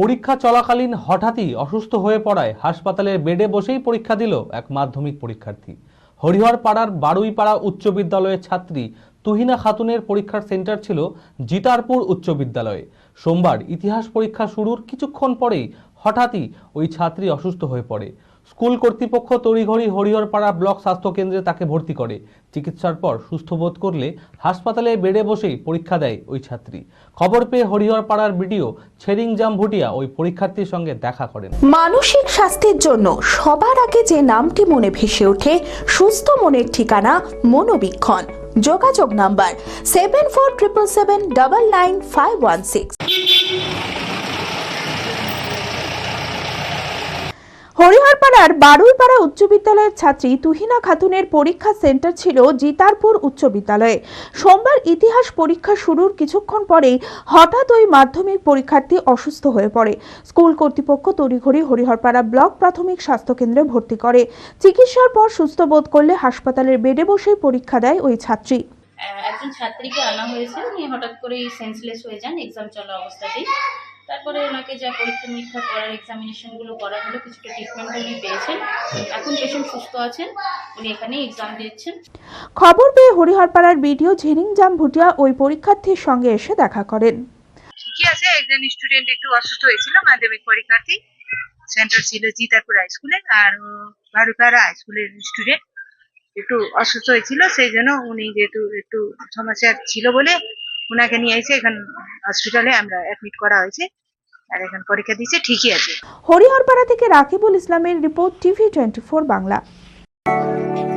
পরীক্ষা চলাকালীন হঠাৎই অসুস্থ হয়ে পড়ায় হাসপাতালের বেডে বসেই পরীক্ষা দিল এক মাধ্যমিক পরীক্ষার্থী। হরিহর পাড়ার বারুইপাড়া উচ্চ বিদ্যালয়ের ছাত্রী তুহিনা খাতুনের পরীক্ষার সেন্টার ছিল জিতারপুর উচ্চ বিদ্যালয়ে। সোমবার ইতিহাস পরীক্ষা শুরুর কিছুক্ষণ পরেই হঠাৎই ওই ছাত্রী অসুস্থ হয়ে পড়ে। স্কুল কর্তৃপক্ষ তড়িঘড়ি হরিহরপাড়া ব্লক স্বাস্থ্য কেন্দ্রে তাকে ভর্তি করে। চিকিৎসার পর সুস্থ বোধ করলে হাসপাতালে বেডে বসেই পরীক্ষা দেয় ওই ছাত্রী। খবর পেয়ে হরিহরপাড়ার বিডিও ছেরিংজাম ভুটিয়া ওই পরীক্ষার্থীর সঙ্গে দেখা করেন। মানসিক স্বাস্থ্যের জন্য সবার আগে যে নামটি মনে ভেসে ওঠে, সুস্থ মনের ঠিকানা মনোবীক্ষণ। যোগাযোগ number seven four triple seven double nine five one six হরিহরপাড়ার Baruipara উচ্চ বিদ্যালয়ের ছাত্রী তুহিনা খাতুনের পরীক্ষা সেন্টার ছিল জিতারপুর উচ্চ বিদ্যালয়ে। সোমবার ইতিহাস পরীক্ষা শুরুর কিছুক্ষণ পরেই হঠাৎ ওই মাধ্যমিক পরীক্ষার্থী অসুস্থ হয়ে পড়ে। স্কুল কর্তৃপক্ষ তড়িঘড়ি হরিহরপাড়া ব্লক প্রাথমিক স্বাস্থ্য কেন্দ্রে ভর্তি করে। চিকিৎসার পর সুস্থ বোধ করলে হাসপাতালের বেডে বসেই পরীক্ষা দেয় ওই ছাত্রী। একজন ছাত্রীকে আনা হয়েছে। উনি হঠাৎ করেই সেন্সলেস হয়ে যান, এক্সাম চলা অবস্থাতেই। তারপরে ওনাকে যা পরীক্ষা নিরীক্ষা করার এক্সামিনেশনগুলো করা হলো কিছুটা ট্রিটমেন্ট উনি পেয়েছেন। এখন পেশেন্ট সুস্থ আছেন উনি এখানেই এক্সাম দিচ্ছেন। খবর পেয়ে হরিহরপাড়ার বিডিও ঝিরিংজাম ভুটিয়া ওই পরীক্ষার্থীর সঙ্গে এসে দেখা করেন। ঠিকই আছে একজন স্টুডেন্ট একটু অসুস্থ হয়েছিল মাধ্যমিক পরীক্ষার্থী সেন্টার ছিল জিতারপুর হাই স্কুলে আর বারুপাড়া হাই স্কুলের স্টুডেন্ট একটু অসুস্থ হয়েছিল সেই জন্য উনি যেহেতু একটু সমস্যা ছিল বলে ওনাকে নিয়ে এসে এখান হসপিটালে আমরা অ্যাডমিট করা হয়েছে। আর এখন পরীক্ষা দিয়েছে, ঠিকই আছে। হরিহরপাড়া থেকে রাকিবুল ইসলামের report TV twenty Bangla.